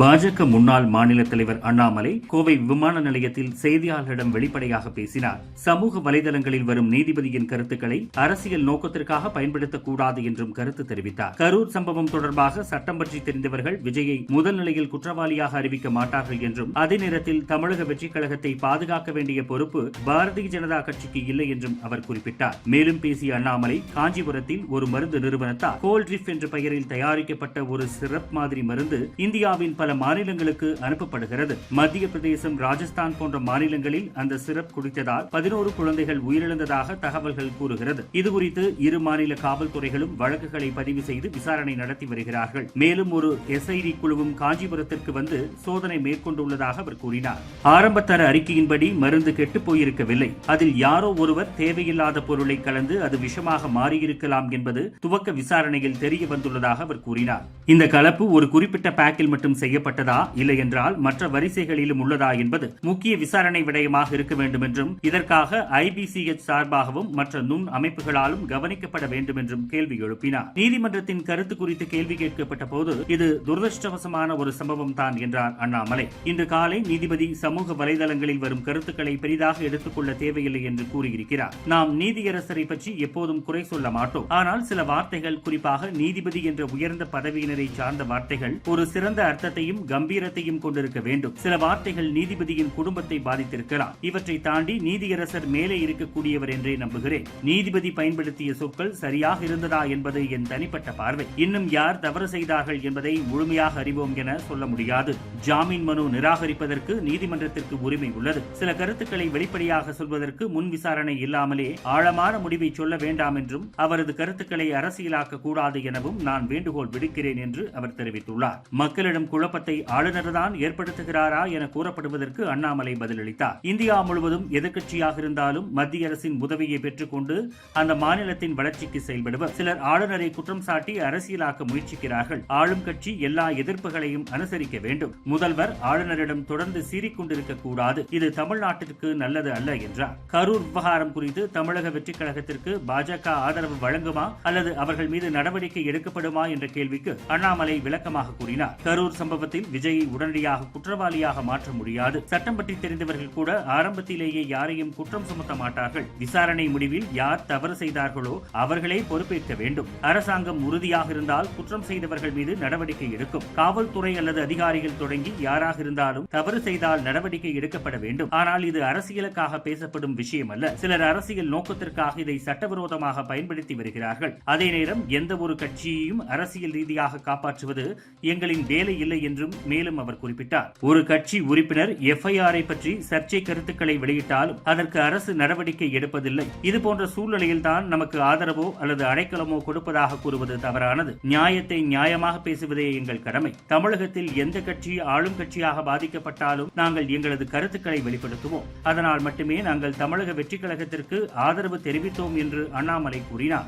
பாஜக முன்னாள் மாநில தலைவர் அண்ணாமலை கோவை விமான நிலையத்தில் செய்தியாளர்களிடம் வெளிப்படையாக பேசினார். சமூக வலைதளங்களில் வரும் நீதிபதியின் கருத்துக்களை அரசியல் நோக்கத்திற்காக பயன்படுத்தக்கூடாது என்றும் கருத்து தெரிவித்தார். கரூர் சம்பவம் தொடர்பாக சட்டம் பற்றி தெரிந்தவர்கள் விஜயை முதல் நிலையில் குற்றவாளியாக அறிவிக்க மாட்டார்கள் என்றும் அதே நேரத்தில் தமிழக வெற்றிக் கழகத்தை பாதுகாக்க வேண்டிய பொறுப்பு பாரதிய ஜனதா கட்சிக்கு இல்லை என்றும் அவர் குறிப்பிட்டார். மேலும் பேசிய அண்ணாமலை காஞ்சிபுரத்தில் ஒரு மருந்து நிறுவனத்தால் கோல்ட்ரிஃப் என்ற பெயரில் தயாரிக்கப்பட்ட ஒரு சிறப் மாதிரி மருந்து இந்தியாவின் பல மாநிலங்களுக்கு அனுப்பப்படுகிறது. மத்திய பிரதேசம் ராஜஸ்தான் போன்ற மாநிலங்களில் அந்த சிரப் குடித்ததால் பதினோரு குழந்தைகள் உயிரிழந்ததாக தகவல்கள் கூறுகிறது. இதுகுறித்து இரு மாநில காவல்துறைகளும் வழக்குகளை பதிவு செய்து விசாரணை நடத்தி வருகிறார்கள். மேலும் ஒரு எஸ்ஐடி குழுவும் காஞ்சிபுரத்திற்கு வந்து சோதனை மேற்கொண்டுள்ளதாக அவர் கூறினார். ஆரம்பத்தர அறிக்கையின்படி மருந்து கெட்டு போயிருக்கவில்லை. அதில் யாரோ ஒருவர் தேவையில்லாத பொருளை கலந்து அது விஷமாக மாறியிருக்கலாம் என்பது துவக்க விசாரணையில் தெரிய வந்துள்ளதாக அவர் கூறினார். இந்த கலப்பு ஒரு குறிப்பிட்ட பேக்கில் மட்டும் செய்ய செய்யப்பட்டதா இல்லை என்றால் மற்ற வரிசைகளிலும் உள்ளதா என்பது முக்கிய விசாரணை விடயமாக இருக்க வேண்டும் என்றும் இதற்காக ஐபிசிஎச் சார்பாகவும் மற்ற நுண் அமைப்புகளாலும் கவனிக்கப்பட வேண்டும் என்றும் கேள்வி எழுப்பினார். நீதிமன்றத்தின் கருத்து குறித்து கேள்வி கேட்கப்பட்ட போது இது துரதிருஷ்டவசமான ஒரு சம்பவம் தான் என்றார் அண்ணாமலை. இன்று காலை நீதிபதி சமூக வலைதளங்களில் வரும் கருத்துக்களை பெரிதாக எடுத்துக்கொள்ள தேவையில்லை என்று கூறியிருக்கிறார். நாம் நீதியரசரை பற்றி எப்போதும் குறை சொல்ல மாட்டோம். ஆனால் சில வார்த்தைகள் குறிப்பாக நீதிபதி என்ற உயர்ந்த பதவியினரை சார்ந்த வார்த்தைகள் ஒரு சிறந்த அர்த்தத்தை அர்த்தத்தையும் கம்பீரத்தையும் கொண்டிருக்க வேண்டும். சில வார்த்தைகள் நீதிபதியின் குடும்பத்தை பாதித்திருக்கலாம். இவற்றை தாண்டி நீதியரசர் மேலே இருக்கக்கூடியவர் என்றே நம்புகிறேன். நீதிபதி பயன்படுத்திய சொற்கள் சரியாக இருந்ததா என்பது என் தனிப்பட்ட பார்வை. இன்னும் யார் தவறு செய்தார்கள் என்பதை முழுமையாக அறிவோம் என சொல்ல முடியாது. ஜாமீன் மனு நிராகரிப்பதற்கு நீதிமன்றத்திற்கு உரிமை உள்ளது. சில கருத்துக்களை வெளிப்படையாக சொல்வதற்கு முன் விசாரணை இல்லாமலே ஆழமான முடிவை சொல்ல வேண்டாம் என்றும் அவரது கருத்துக்களை அரசியலாக்க கூடாது எனவும் நான் வேண்டுகோள் விடுக்கிறேன் என்று அவர் தெரிவித்துள்ளார். மக்களிடம் குழப்ப குழப்பத்தை ஆளுநர்தான் ஏற்படுத்துகிறாரா என கூறப்படுவதற்கு அண்ணாமலை பதிலளித்தார். இந்தியா முழுவதும் எதிர்க்கட்சியாக இருந்தாலும் மத்திய அரசின் உதவியை பெற்றுக்கொண்டு அந்த மாநிலத்தின் வளர்ச்சிக்கு செயல்படுவர். சிலர் ஆளுநரை குற்றம் சாட்டி அரசியலாக்க முயற்சிக்கிறார்கள். ஆளும் கட்சி எல்லா எதிர்ப்புகளையும் அனுசரிக்க வேண்டும். முதல்வர் ஆளுநரிடம் தொடர்ந்து சீறிக்கொண்டிருக்க கூடாது. இது தமிழ்நாட்டிற்கு நல்லது அல்ல என்றார். கரூர் விவகாரம் குறித்து தமிழக வெற்றிக் கழகத்திற்கு பாஜக ஆதரவு வழங்குமா அல்லது அவர்கள் மீது நடவடிக்கை எடுக்கப்படுமா என்ற கேள்விக்கு அண்ணாமலை விளக்கமாக கூறினார். கரூர் சம்பவத்தில் விஜயை உடனடியாக குற்றவாளியாக மாற்ற முடியாது. சட்டம் பற்றி தெரிந்தவர்கள் கூட ஆரம்பத்திலேயே யாரையும் குற்றம் சுமத்த மாட்டார்கள். விசாரணை முடிவில் யார் தவறு செய்தார்களோ அவர்களே பொறுப்பேற்க வேண்டும். அரசாங்கம் உறுதியாக இருந்தால் குற்றம் செய்தவர்கள் மீது நடவடிக்கை எடுக்கும். காவல்துறை அல்லது அதிகாரிகள் தொடங்கி யாராக இருந்தாலும் தவறு செய்தால் நடவடிக்கை எடுக்கப்பட வேண்டும். ஆனால் இது அரசியலுக்காக பேசப்படும் விஷயம் அல்ல. சிலர் அரசியல் நோக்கத்திற்காக இதை சட்டவிரோதமாக பயன்படுத்தி வருகிறார்கள். அதே நேரம் எந்த ஒரு கட்சியையும் அரசியல் ரீதியாக காப்பாற்றுவது எங்களின் வேலை இல்லை என்றும் மேலும் அவர் குறிப்பிட்டார். ஒரு கட்சி உறுப்பினர் எஃப்ஐஆரை பற்றி சர்ச்சை கருத்துக்களை வெளியிட்டாலும் அதற்கு அரசு நடவடிக்கை எடுப்பதில்லை. இது போன்ற சூழ்நிலையில் நமக்கு ஆதரவோ அல்லது அடைக்கலமோ கொடுப்பதாக கூறுவது தவறானது. நியாயத்தை நியாயமாக பேசுவதே எங்கள் கடமை. தமிழகத்தில் எந்த கட்சி ஆளும் கட்சியாக பாதிக்கப்பட்டாலும் நாங்கள் எங்களது கருத்துக்களை வெளிப்படுத்துவோம். அதனால் மட்டுமே நாங்கள் தமிழக வெற்றிக் கழகத்திற்கு ஆதரவு தெரிவித்தோம் என்று அண்ணாமலை கூறினார்.